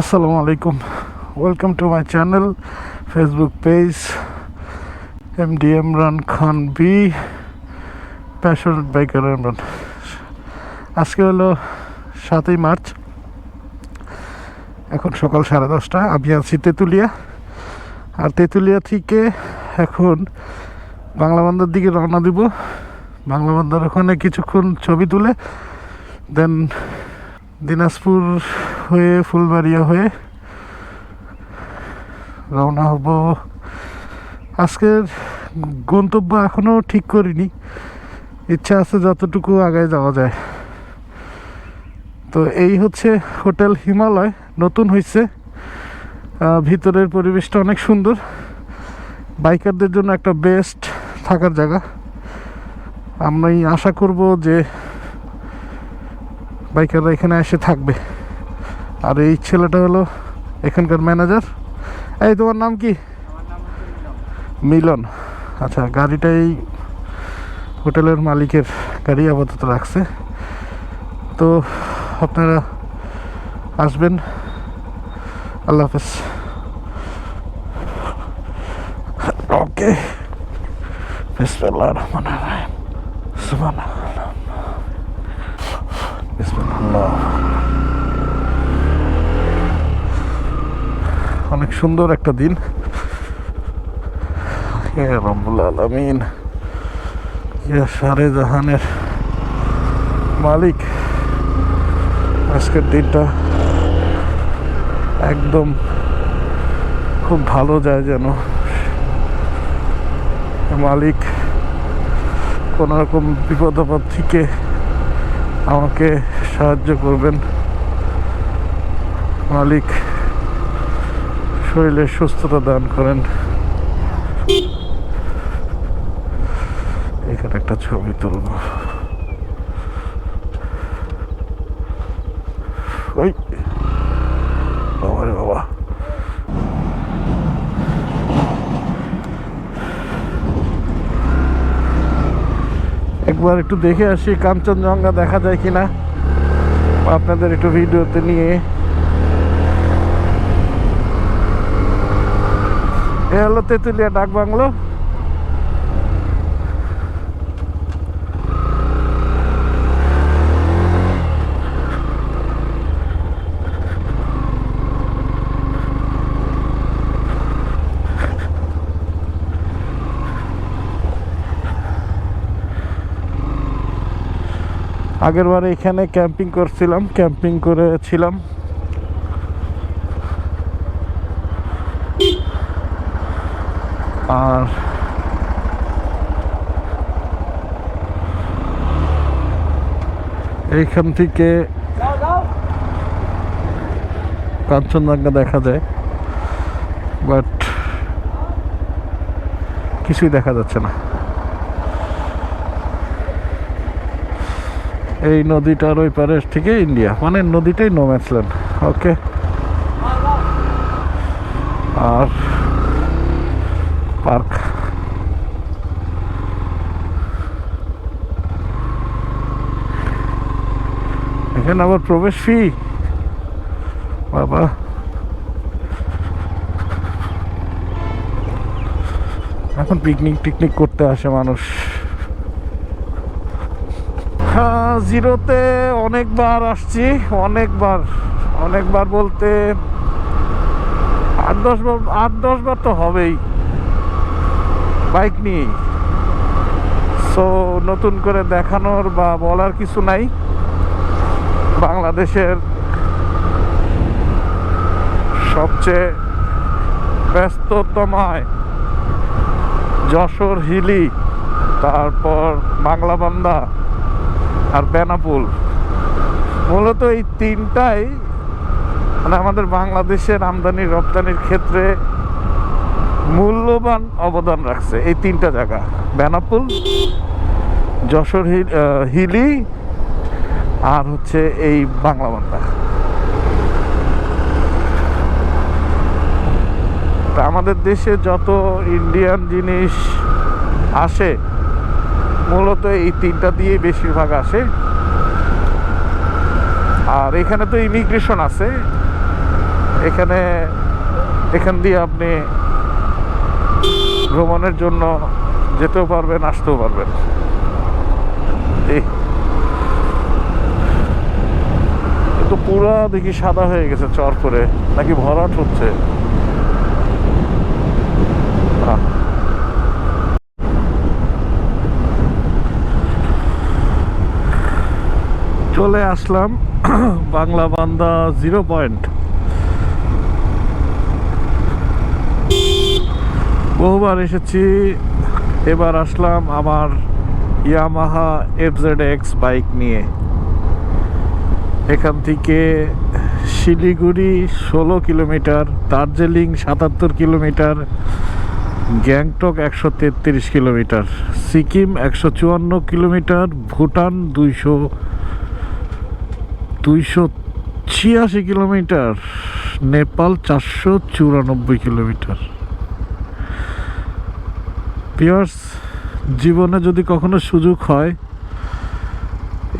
আসসালামু আলাইকুম। Welcome to my channel Facebook page M D Imran Khan B passion biker Imran আজকে হলো সাতই মার্চ। এখন সকাল সাড়ে দশটা, আমি আছি তেঁতুলিয়া। আর তেঁতুলিয়া থেকে এখন বাংলা বান্দার দিকে রওনা দিব। বাংলা বান্দার ওখানে কিছুক্ষণ ছবি তুলে দেন দিনাজপুর হয়ে, ফুলবাড়িয়া হয়ে রওনা হব। আজকের গন্তব্য এখনও ঠিক করিনি। ইচ্ছা আছে যতটুকু আগায় যাওয়া যায়। তো এই হচ্ছে হোটেল হিমালয়। নতুন হয়েছে ভিতরের পরিবেশটা অনেক সুন্দর। বাইকারদের জন্য একটা বেস্ট থাকার জায়গা। আমি আশা করব যে বাইকাররা এখানে এসে থাকবে। আর এই ছেলেটা হলো এখানকার ম্যানেজার। এই, তোমার নাম কি? মিলন। আচ্ছা গাড়িটা এই হোটেলের মালিকের গাড়ি আপাতত রাখছে। তো আপনারা আসবেন। আল্লাহ হাফেজ। ওকে। রহমান রহিম। সুবহানাল্লাহ। বিসমিল্লাহ অনেক সুন্দর একটা দিন। রব্বুল আলামিন। সারে জাহানের মালিক। আজকের দিনটা একদম খুব ভালো যায় যেন। মালিক কোনো রকম বিপদ আপদ থেকে আমাকে সাহায্য করবেন। মালিক শরীরে সুস্থতা দান করেন। এখানে একটা ছবি তুলব। ওই। বাবা রে বাবা। একবার একটু দেখে আসি, কাঞ্চনজঙ্ঘা দেখা যায় কিনা। আপনাদের একটু ভিডিওতে নিয়ে। এ হলো তেঁতুলিয়া ডাক বাংলো আগের বার এখানে ক্যাম্পিং করছিলাম, ক্যাম্পিং করেছিলাম। আর এইখান থেকে কাঞ্চনজঙ্ঘা দেখা যায়, বাট কিছুই দেখা যাচ্ছে না। এই নদীটার ওই পারের থেকে ইন্ডিয়া মানে নদীটাই নো ম্যাচল্যান্ড ওকে আর পার্ক। এখানে আবার প্রবেশ ফি বাবা। এখন পিকনিক টিকনিক করতে আসে মানুষ। জিরোতে অনেকবার আসছি, অনেকবার অনেকবার বলতে আট দশ বার, আট দশ বার তো হবেই বাইক নিয়েই। সো নতুন করে দেখানোর বা বলার কিছু নাই। বাংলাদেশের সবচেয়ে ব্যস্ততমায় যশোর হিলি, তারপর বাংলা বাংলাবান্ধা আর বেনাপুল। মূলত এই তিনটাই মানে আমাদের বাংলাদেশের আমদানি, রপ্তানির ক্ষেত্রে মূল্যবান অবদান রাখছে এই তিনটা জায়গা। বেনাপুল, যশোর হিলি আর হচ্ছে এই বাংলা বান্দা আমাদের দেশে যত ইন্ডিয়ান জিনিস আসে মূলত এই তিনটা দিয়ে বেশিরভাগ আসে। আর এখানে তো ইমিগ্রেশন আছে। এখানে, এখান দিয়ে আপনি ভ্রমণের জন্য যেতেও পারবেন, আসতেও পারবেন। তো পুরা দেখি সাদা হয়ে গেছে চর করে, নাকি ভরাট হচ্ছে। আহ। চলে আসলাম বাংলা বান্দা জিরো পয়েন্ট। বহুবার এসেছি, এবার আসলাম আমার Yamaha F Z X bike নিয়ে। এখান থেকে শিলিগুড়ি ষোলো কিলোমিটার, দার্জিলিং সাতাত্তর কিলোমিটার, গ্যাংটক একশো তেত্রিশ কিলোমিটার, সিকিম একশো চুয়ান্ন কিলোমিটার, ভুটান দুইশো দুইশো ছিয়াশি কিলোমিটার, নেপাল চারশো চুরানব্বই কিলোমিটার। পিয়ার্স জীবনে যদি কখনো সুযোগ হয়,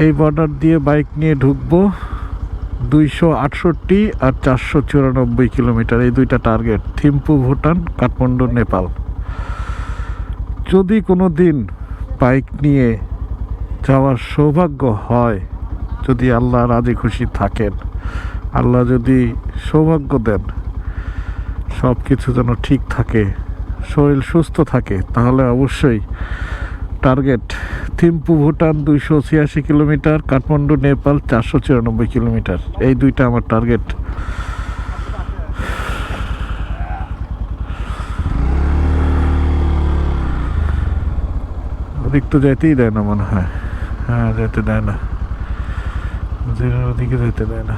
এই বর্ডার দিয়ে বাইক নিয়ে ঢুকবো দুইশো আটষট্টি আর চারশো চুরানব্বই কিলোমিটার, এই দুইটা টার্গেট থিম্পু, ভুটান, কাঠমান্ডু, নেপাল। যদি কোনো দিন বাইক নিয়ে যাওয়ার সৌভাগ্য হয় যদি আল্লাহ রাজি খুশি থাকেন, আল্লাহ যদি সৌভাগ্য দেন সব কিছু যেন ঠিক থাকে, শরীর সুস্থ থাকে, তাহলে অবশ্যই টার্গেট থিম্পু ভুটান দুইশো ছিয়াশি কিলোমিটার, কাঠমান্ডু নেপাল চারশো চুরানব্বই কিলোমিটার। এই দুইটা আমার টার্গেট। ওদিক তো যেতেই দেয় না মনে হয়। হ্যাঁ যেতে দেয় না। জিরোর ওদিকে যেতে দেয় না